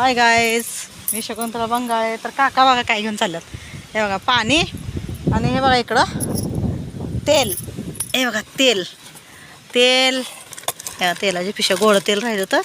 हाय guys मी शकुंतला बंगाळे. तर काका बघा काय घेऊन चालल्यात. हे बघा पाणी आणि हे बघा इकडं तेल. हे बघा तेल. तेल. या तेलाची पिशा गोड तेल राहिलं होतं.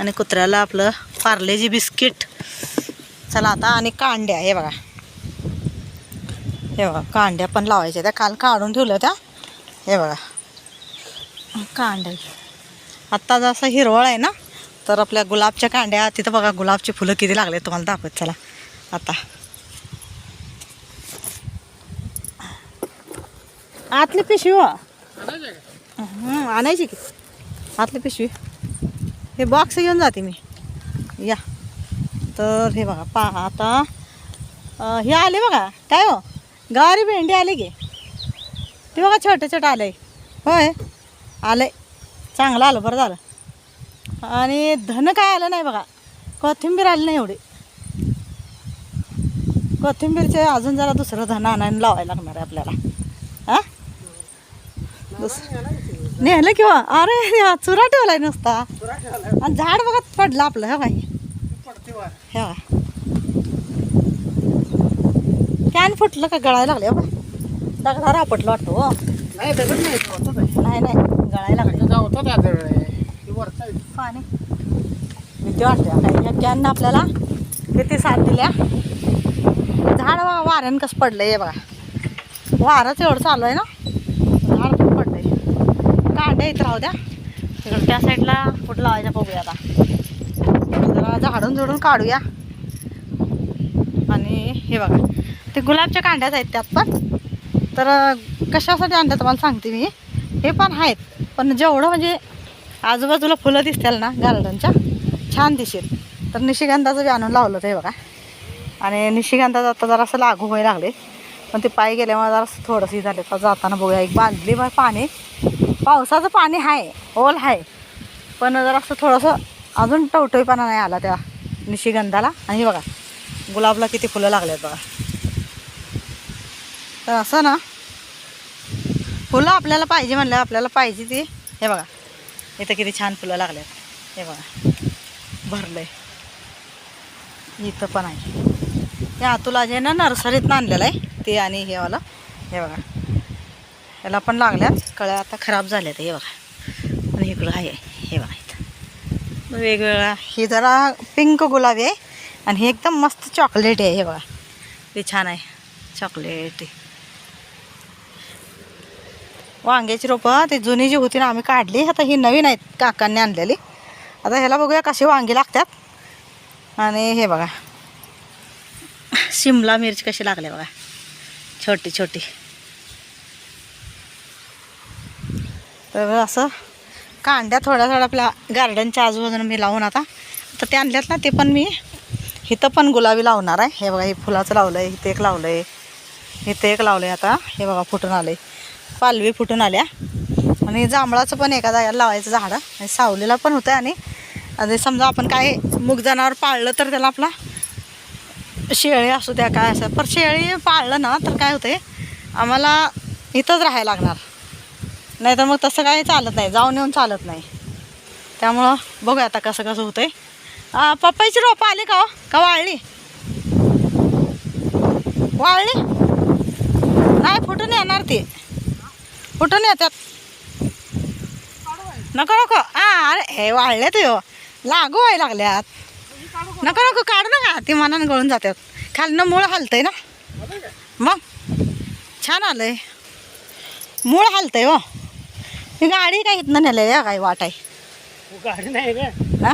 आणि कुत्र्याला आपलं पार्लेजी बिस्किट. चला आता आणि कांड्या हे बघा. हे बघा कांड्या पण लावायच्या त्या. काल काढून ठेवल्या त्या हे बघा. कांड्या. आत्ता जसं हिरवळ आहे ना तर आपल्या गुलाबच्या कांड्या तिथं बघा गुलाबची फुलं किती लागले तुम्हाला दाखवत चला. आता. आतली पिशवी हो. आणायची की? आतली पिशवी. हे बॉक्स घेऊन जाते मी. या. तर हे बघा पा आता. हे आले बघा. काय हो? गावारी भेंडी आली की? ते बघा छोटं छोटं आहे होय. आलंय. चांगलं आलं बरं झालं. आणि धन काय आलं नाही बघा. कोथिंबीर आली नाही एवढी. कोथिंबीरचे अजून जरा दुसरं धन आणायला लावायला लागणार आहे आपल्याला. हां? दुसरं नेलं किंवा अरे देवा, चुरा ठेवलाय नुसता. आणि झाड बघा पडलं आपलं हे बाई. हे. बघा कॅन फुटलं का गळायला लागले बघा. दगडा रापटलं वाटतं हो. नाही नाही गळायला लागले पाणी. भीती वाटते. आता या आपल्याला किती साथ दिल्या? झाड वाऱ्यानं कसं पडलंय हे बघा. वारंच एवढं चालू आहे ना? झाड पण पडलंय. कांड्या इथं राहू द्या. तिकडं त्या साईडला कुठं लावायच्या बघूया आता. जरा झाडून झुडून काढूया. आणि हे बघा. ते गुलाबच्या कांड्याच आहेत त्यात पण. तर कशासाठी आणल्या तुम्हाला सांगते मी. हे पण आहेत. पण जेवढं म्हणजे आजूबाजूला फुलं दिसतील ना गार्डनच्या छान दिसेल. तर निशिगंधाचं बी आणून लावलं ते बघा. आणि निशिगंधाचं आता जरासं लागू व्हाय लागले. पण ते पायी गेल्यामुळे जरासं थोडंसं झाले. तर जाताना बघूया. एक बांधली बाय पाणी पावसाचं पाणी आहे ओल आहे पण जरासं थोडंसं अजून टवटवीपणा नाही आला त्या निशिगंधाला. आणि हे बघा गुलाबला किती फुलं लागलेत बघा. तर असं ना फुलं आपल्याला पाहिजे म्हणलं आपल्याला पाहिजे ती. हे बघा. इथं किती छान फुलं लागल्यात. हे बघा. भरलं आहे इथं पण आहे. हे तुला जे ना नर्सरीतनं आणलेलं आहे ते आणि हे वाला. हे बघा. याला पण लागल्यात. कळ्या आता खराब झाल्यात हे बघा. आणि इकडं आहे. हे बघा इथं. वेगवेगळा हे जरा पिंक गुलाबी आहे आणि हे एकदम मस्त चॉकलेट आहे. हे बघा. हे छान आहे. चॉकलेट. वांग्याची रोपं ते जुनी जी होती ना आम्ही काढली. आता ही नवीन आहेत काकांनी आणलेली. आता ह्याला बघूया कशी वांगी लागतात. आणि हे बघा. शिमला मिरची कशी लागले बघा. छोटी छोटी. तर असं कांड्या थोड्या थोड्या आपल्या गार्डनच्या आजूबाजूला मी लावून आता. तर ते आणल्यात ना ते पण मी इथं पण गुलाबी लावणार आहे. हे बघा हे फुलाचं लावलं आहे इथं एक लावलं आहे इथं एक लावलं आहे आता. हे बघा फुटून आलं आहे पालवी फुटून आल्या. आणि जांभळाचं पण एका जाग्याला लावायचं झाडं. आणि सावलीला पण होतं आणि आणि समजा आपण काय मूग जनावर पाळलं तर त्याला आपला शेळी असू द्या काय असं पर शेळी पाळलं ना तर काय होते आम्हाला इथंच राहायला लागणार. नाही तर मग तसं काही चालत नाही जाऊन येऊन चालत नाही. त्यामुळं बघूया आता कसं कसं होतंय. आहे पपईची रोपं आली का हो? का वाळली? वाळली? नाही फुटून येणार ती. फुटून येतात? नको नको. अरे हे वाळले ते लागू व्हायला लागल्यात. नको नको काढू नका. ती मनानं गळून जातात. खालनं मूळ हलतंय ना? मग? छान आलंय. मूळ हलतंय हो. ही गाडी काय इथनं नेलं काय वाट आहे गाडी नाही हा?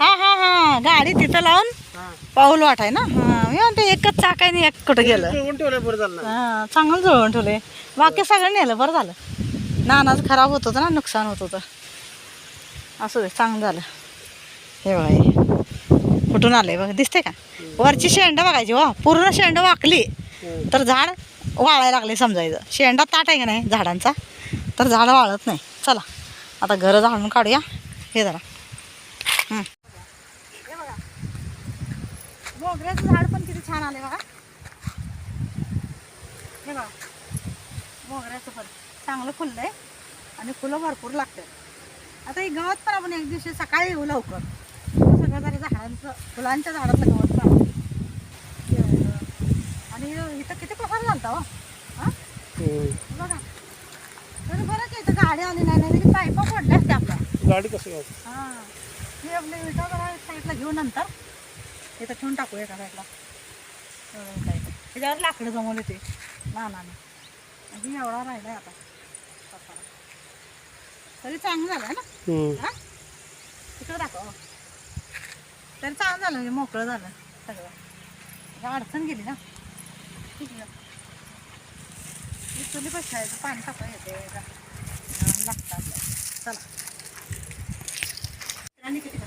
हा हा हा. गाडी तिथं लावून. पाऊल वाट आहे ना? हा मी म्हणते एकच चाक आहे आणि एक कुठं गेलं. ठेवलं बरं झालं. हा चांगलं जुळवून ठेवले बाकी सगळं नेलं बरं झालं. नानाचं खराब होत होतं ना नुकसान होत होतं. असं दे चांगलं झालं. हे बघा हे. कुठून आलंय बघा दिसते का? वरची शेंड बघायची वा पूर्ण शेंड वाकली. तर झाड वाळायला लागले समजायचं. शेंडा ताट आहे का नाही झाडांचा? तर झाड वाळत नाही. चला आता घरं झाडून काढूया. हे जरा. हं. मोगऱ्याचं झाड पण किती छान आले बघा. हे बघा. मोगऱ्याचं पण चांगलं फुललं आहे आणि फुलं भरपूर लागतात. आता ही गवत पण आपण एक दिवशी सकाळी येऊ लवकर. सगळं शेजारी झाडांचं फुलांच्या झाडातलं गवत ठेवायचं. आणि इथं किती पसार झालता हो? हा. बघा. तरी बरं की इथं गाडी आली नाही नाही तरी पायपा पडल्या असते आपल्या. गाडी कसं हां. हे आपले विटा जरा साईडला घेऊन नंतर इथं ठेवून टाकू एका साईडला इथं. त्याच्यावर लाकडं जमवले ते ना ना ना अजून एवढा राहिलाय आता. तरी चांगलं झालं ना. हा? तिकडं दाखव. तरी चांगलं झालं म्हणजे मोकळं झालं सगळं. अडचण गेली ना. ठीक आहे. चुली बसायचं पाणी टाका येते. लागतं आपल्याला. चला. आणि किती.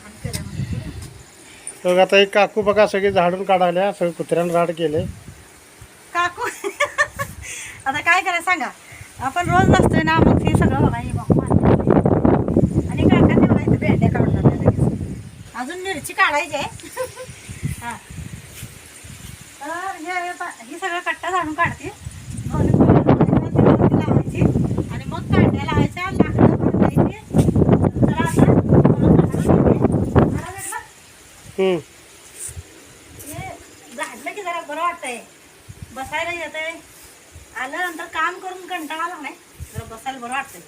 बघ आता एक काकू बघा सगळे झाडून काढायला सगळे कुत्र्यानं राड केले. काकू? आता काय करायचं सांगा? आपण रोज नसतोय ना मग हे सगळं बघा हे आणि काका बघा भेंड्या काढून अजून मिरची काढायची आहे हा तर हे पा- ही सगळं कट्टा झाडून काढते दोन्ही फुलं लावायची आणि मग कांड्या लावायच्या लाकडं भरवायची जरा आता थोडं झाडून घेते. जरा वेळ हम्म. हे झाडलं की जरा बरं वाटतंय. बसायला येतंय. आल्यानंतर काम करून कंटाळा आला नाही जरा बसायला बरं वाटतंय.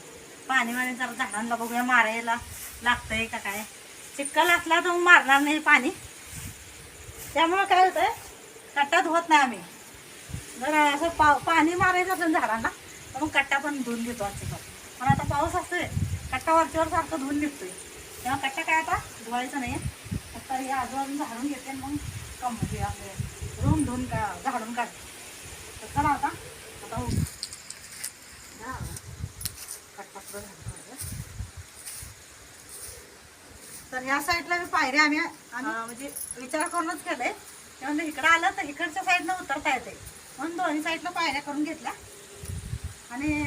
पाणी वाणी जरा झाडांना बघूया मारायला लागतंय का काय? चिक्कल असला तर मग मारणार नाही पाणी. त्यामुळं काय होतंय कट्टा धुवत नाही आम्ही. जर असं पा पाणी मारायचं असेल झाडांना तर मग कट्टा पण धुवून घेतो आजच्या पण आता पाऊस असतोय कट्टा वरच्यावर सारखं धुवून निघतोय. तेव्हा कट्टा काय आता धुवायचा नाही हे आजूबाजून झाडून घेते मग कम म्हणजे आपले. रूम धुवून का झाडून काढते. तर चला आता. आता हो. काढूया. तर ह्या साईडला मी पायऱ्या आम्ही म्हणजे विचार करूनच केलंय त्यामुळे इकडं आलं तर इकडच्या साईडनं उतरता येते. म्हणून दोन्ही साईडला पायऱ्या करून घेतल्या. आणि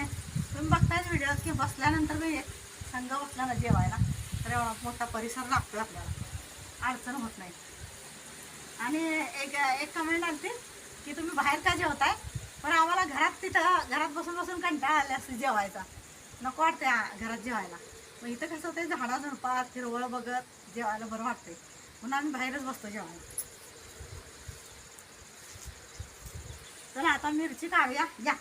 तुम्ही बघतायच व्हिडिओ की बसल्यानंतर मी एक संघ बसला ना जेवायला. तर एवढा मोठा परिसर लागतोय आपल्याला. अडचण होत नाही. आणि एक एक कमेंट आलती की तुम्ही बाहेर का जेवताय? पण आम्हाला घरात तिथं घरात बसून बसून कंटाळा आले असते जेवायचा. नको वाटते घरात जेवायला. मग इथं कसं होतं झाडा झुडपात हिरवळ बघत जेवायला बरं वाटते म्हणून आम्ही बाहेरच बसतो जेवायला. चला आता मिरची काढूया. या.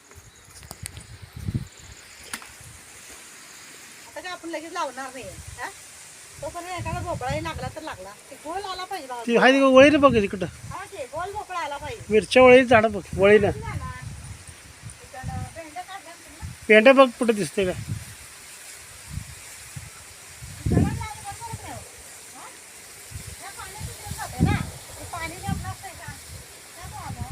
आता काय आपण लगेच लावणार नाही हा? तो पण एखादा भोपळाही लागला तर लागला ते गोल आला पाहिजे बाबा. ती हाय वळी बघ तिकडं हा ते गोल भोपळा आला पाहिजे मिरच्या वळी झाडं बघ वळीनं झाला. इकडं भेंड्या काढल्या ना? पेंड्या बघ कुठं दिसते का इकडं लावलं तर बरं नाही होत. हा? या पाण्यात उतरून जाते ना. ते पाणी जात नसतंय का? त्यामुळं आलं.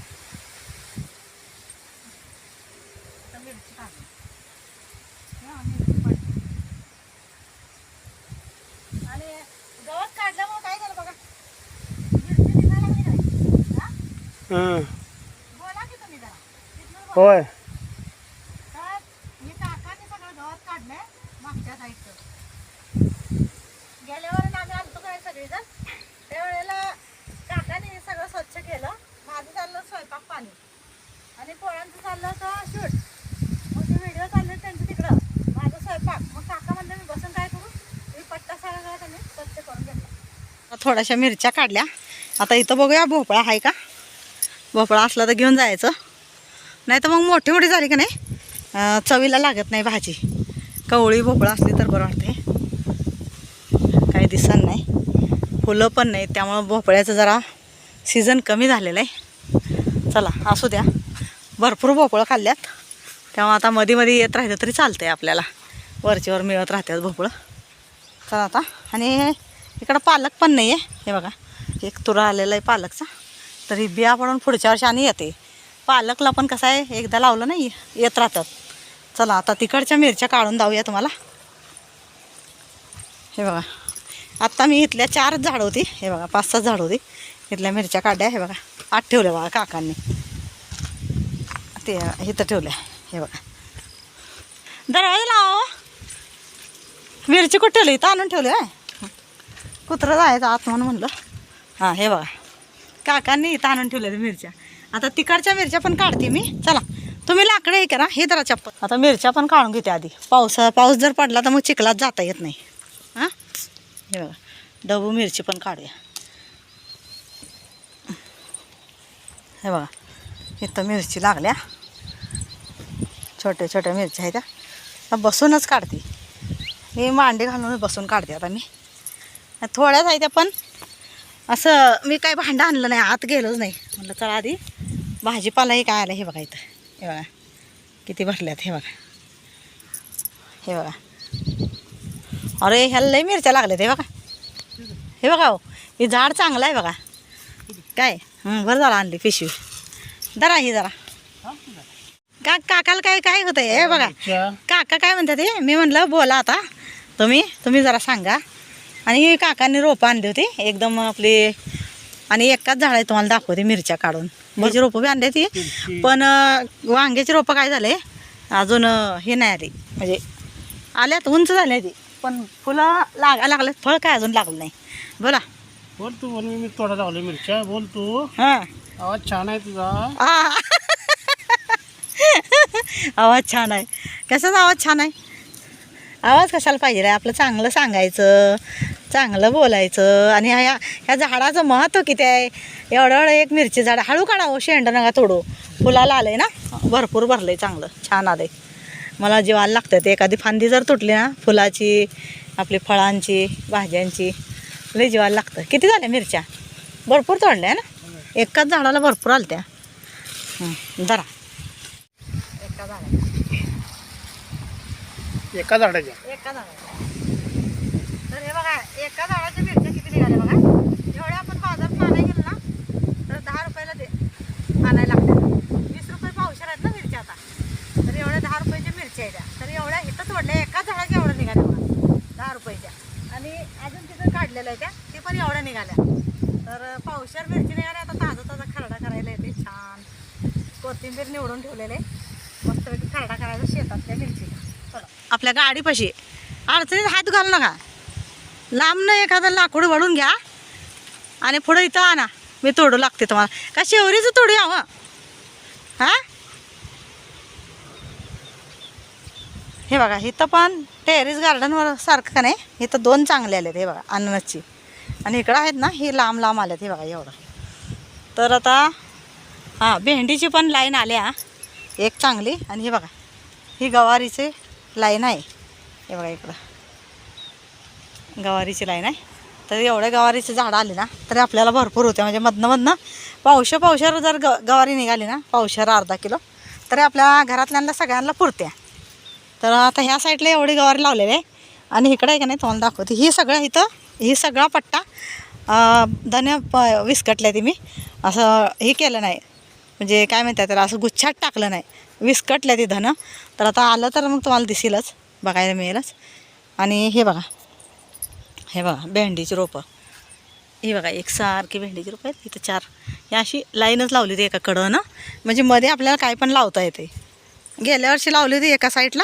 आता मिरची काढली. हा, मिरची काढली. आणि गवत काढल्यामुळे काय झालं बघा मिरची दिसायला लागली नाही. हा? हां बोला की तुम्ही जरा तिथनं बोला. होय तर मी काकाने सगळं गवत काढलंय मागच्या साईडचं गेल्यावर आम्ही आलतो काय सगळेजण त्यावेळेला काकाने हे सगळं स्वच्छ केलं माझं चाललं स्वयंपाक पाणी. आणि पोळ्यांचं चाललं होतं शूट. मग ते व्हिडिओ चालले त्यांचं तिकडं. माझं स्वयंपाक. मग काका म्हणलं मी बसून काय करू? मी पट्टा सगळा त्यांनी स्वच्छ करून घेतला. थोड्याशा मिरच्या काढल्या. आता इथं बघूया भोपळा आहे का? भोपळा असला तर घेऊन जायचं. नाही तर मग मोठी मोठी झाली का नाही? चवीला लागत नाही भाजी. कवळी भोपळा असली तर बरं वाटते काही दिसन नाही. फुलं पण नाही. त्यामुळं भोपळ्याचं जरा सीझन कमी झालेलं आहे. चला असू द्या. भरपूर भोपळं खाल्ल्यात. तेव्हा आता मध्ये मध्ये येत राहिलं तरी चालतं आहे आपल्याला वरचीवर मिळत राहतात भोपळं. चला आता. आणि इकडं पालक पण नाही आहे हे बघा. एक तुरा आलेला आहे पालकचा. तरी बिया पडून पुढच्या वर्षी आणि येते. पालकला पण कसं आहे एकदा लावलं नाही येत राहतात. चला आता तिकडच्या मिरच्या काढून जाऊया तुम्हाला. हे बघा. आत्ता मी इथल्या चारच झाडं होती. हे बघा पाच सात झाडं होती. इथल्या मिरच्या काढल्या हे बघा. आठ ठेवल्या बघा काकांनी. ते इथं ठेवल्या. हे बघा. दरवाजा लाव. मिरची कुठं ठेवली? इथं आणून ठेवली आहे कुत्रं जायचं आत म्हणून म्हणलं. हां हे बघा. काकांनी इथं आणून ठेवलेल्या मिरच्या. आता तिकडच्या मिरच्या पण काढते मी. चला तुम्ही लाकडं हे करा हे धरा चप्पल. आता मिरच्या पण काढून घेते आधी. पाऊस पाऊस जर पडला तर मग चिखलात जाता येत नाही. हां? हे बघा डबू मिरची पण काढूया. हे बघा इथं मिरची लागल्या. छोट्या छोट्या मिरच्या आहेत त्या. बसूनच काढते. मी मांडे घालून बसून काढते आता मी. थोड्याच आहे त्या पण. असं मी काही भांडं आणलं नाही आत गेलोच नाही. म्हटलं चला आधी भाजीपालाही काय आलं हे बघा इथं. हे बघा. किती भरल्यात हे बघा. हे बघा. अरे ह्याला लई मिरच्या लागल्यात हे बघा. हे बघा हो. हे झाड चांगलं आहे बघा. काय? बरं झालं आणली पिशवी. जरा ही जरा. का काकाला काय काय होतं हे बघा. काका काय म्हणतात ते मी म्हणलं बोला आता. तुम्ही तुम्ही जरा सांगा. आणि ही काकांनी रोपं आणली होती. एकदम आपली आणि एकाच झाड आहे तुम्हाला दाखवते मिरच्या काढून. माझी रोपं बी आणली ती. पण वांग्याची रोपं काय झाले? अजून हे नाही आली. म्हणजे आल्यात उंच झाल्या ती. पण फुलं लागा लागले फळ काय अजून लागलं नाही. बोला. बोल तू बोल मी तोडा लावले मिरच्या. बोल तू. हां. आवाज छान आहे तुझा. आवाज छान आहे. कशाचा आवाज छान आहे? आवाज कशाला पाहिजे रे? आपलं चांगलं सांगायचं चांगलं बोलायचं आणि ह्या ह्या झाडाचं महत्त्व किती आहे? एवढं एक मिरची झाड. हळू काढा हो शेंड नका तोडू. फुलाला आलं आहे ना? भरपूर भरलं आहे चांगलं. छान आलं आहे मला जीवाला लागतं ते. एखादी फांदी जर तुटली ना फुलाची आपली फळांची भाज्यांची लई जीवाला लागतं किती झाल्या मिरच्या? भरपूर तोडल्या ना? एकाच झाडाला भरपूर आलत्या. जरा एका झाडाला एका झाडाच्या. एका झाडाला तर हे बघा एका झाडाच्या मिरच्या किती निघाल्या बघा. एवढ्या आपण बाजारात आणायला गेलो ना तर दहा रुपयाला दे आणायला लागतात. वीस रुपये पावशेर आहेत ना मिरच्या आता. तर एवढ्या दहा रुपयाच्या मिरच्या आहेत त्या. तर एवढ्या इथंच तोडल्या एका झाडाच्या एवढ्या निघाल्या बघा. दहा रुपयाच्या. आणि अजून तिथं काढलेलं आहे त्या ते पण एवढ्या निघाल्या. तर पावशेर मिरची निघाल्या. आता ताजा ताजा खरडा करायला येते. छान. कोथिंबीर निवडून ठेवलेले. मस्तपैकी खरडा करायचा शेतातल्या मिरची आपल्या गाडीपाशी. अडचणीत हात घालू नका. लांबनं एखादं लाकूड वळून घ्या आणि पुढं इथं आणा. मी तोडू लागते तुम्हाला. का शेवरीचं तोडू यावं हां? हे? बघा इथं पण टेरिस गार्डनवर सारखं का नाही? इथं दोन चांगले आलेत हे बघा अननसची. आणि इकडं आहेत ना ही लांब लांब आल्यात हे बघा एवढं. तर आता हां भेंडीची पण लाईन आल्या. एक चांगली आणि हे बघा ही गवारीचे लाईन आहे. हे बघा इकडं. गवारीची लाईन आहे. तर एवढ्या गवारीची झाडं आली ना तरी आपल्याला भरपूर होते. म्हणजे मधनं मधनं पावशे पावशावर जर ग गवारी निघाली ना पावशावर अर्धा किलो तरी आपल्या घरातल्यांना सगळ्यांना पुरत्या. तर आता ह्या साईडला एवढी गवारी लावलेली आहे. आणि इकडं आहे का नाही तुम्हाला दाखवते. ही सगळं इथं ही सगळा पट्टा धन्य प विस्कटल्या ती मी. असं हे केलं नाही. म्हणजे काय म्हणतात त्याला असं गुच्छात टाकलं नाही. विस्कटल्या तिथं ना. तर आता आलं तर मग तुम्हाला दिसेलच बघायला मिळेलच. आणि हे बघा हे बघा भेंडीची रोपं. ही बघा एक सारखी भेंडीची रोपं आहेत इथं चार. ही अशी लाईनच लावली होती एका कडं म्हणजे मध्ये आपल्याला काय पण लावता येते. गेल्या वर्षी लावली होती एका साईडला.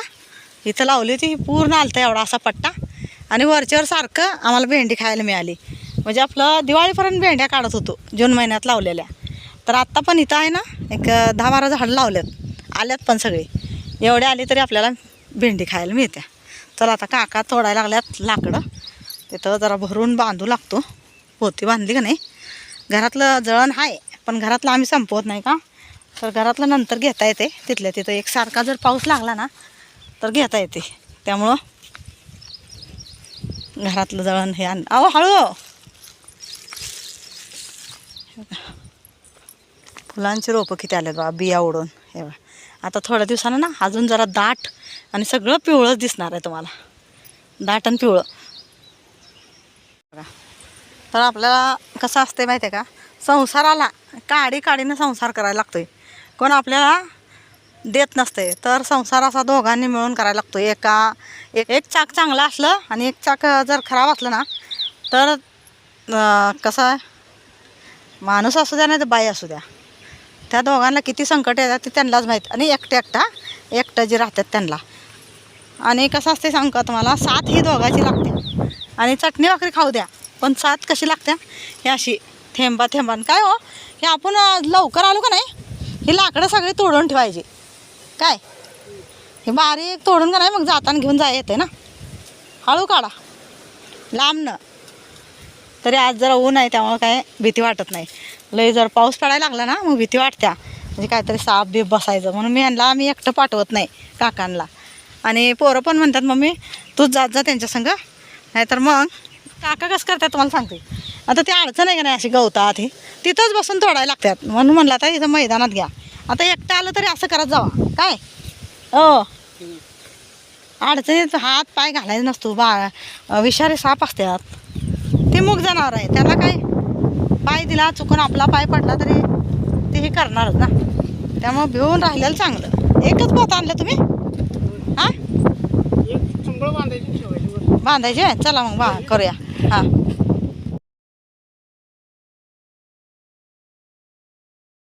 इथं लावली होती ही पूर्ण आलतं एवढा असा पट्टा. आणि वरच्यावर सारखं आम्हाला भेंडी खायला मिळाली. म्हणजे आपलं दिवाळीपर्यंत भेंड्या काढत होतो जून महिन्यात लावलेल्या. तर आत्ता पण इथं आहे ना एक दहा बारा झाडं लावल्यात आल्यात पण सगळे. एवढे आले तरी आपल्याला भेंडी खायला मिळत्या तर आता काका तोडायला लागल्यात लाकडं. तिथं जरा भरून बांधू लागतो. पोती बांधली का नाही? घरातलं जळण आहे पण घरातलं आम्ही संपवत नाही का? तर घरातलं नंतर घेता येते. तिथल्या तिथं एक सारखा जर पाऊस लागला ना तर घेता येते. त्यामुळं घरातलं जळण हे आण अहो हळू! फुलांची रोपं किती आलेत बा बिया उडून हे बा आता थोड्या दिवसानं ना अजून जरा दाट आणि सगळं पिवळंच दिसणार आहे तुम्हाला. दाट आणि पिवळं. बघा. तर आपल्याला कसं असते माहिती आहे का? संसाराला काडी काडीनं संसार करायला लागतोय. कोण आपल्याला देत नसते तर संसार असा दोघांनी मिळून करायला लागतो एका एक एक चाक चांगलं असलं आणि एक चाक जर खराब असलं ना तर कसं आहे? माणूस असू द्या नाही तर बाई असू द्या. त्या दोघांना किती संकट येतात ते त्यांनाच माहीत. आणि एकटे एकटा एकटं जे राहतात त्यांना. आणि कसं असते सांगू का तुम्हाला? साथ ही दोघाची लागते. आणि चटणी भाकरी खाऊ द्या पण साथ कशी लागते? हे अशी थेंबा थेंबान काय हो? हे आपण लवकर आलो का नाही? ही लाकडं सगळी तोडून ठेवायची. काय? हे बारीक तोडून का नाही? मग जाताना घेऊन जाय येते ना? हळू काढा. लांबनं. तरी आज जरा ऊन आहे त्यामुळे काय भीती वाटत नाही. लय जर पाऊस पडायला लागला ना मग भीती वाटत्या. म्हणजे काहीतरी साप बीप बसायचं. म्हणून मी यांना आम्ही एकटं पाठवत नाही काकांना. आणि पोरं पण म्हणतात मम्मी तूच जात जा त्यांच्या संग. नाहीतर मग काका कसं करतात तुम्हाला सांगते. आता ते अडचण आहे का नाही अशी गवतात ही? तिथंच बसून तोडायला लागतात. म्हणून म्हणलं आता इथं मैदानात घ्या. आता एकटं आलं तरी असं करत जावा. काय? हो. अडचणीत हात पाय घालायचा नसतो. बा विषारी साप असतात. ते मूग जनावर आहे. त्याला काय पाय दिला चुकून आपला पाय पडला तरी ते हे करणारच ना. त्यामुळे भिवून राहिलेलं चांगलं. एकच पोत आणलं तुम्ही? हां. बांधायचे चला मग बा करूया. हां.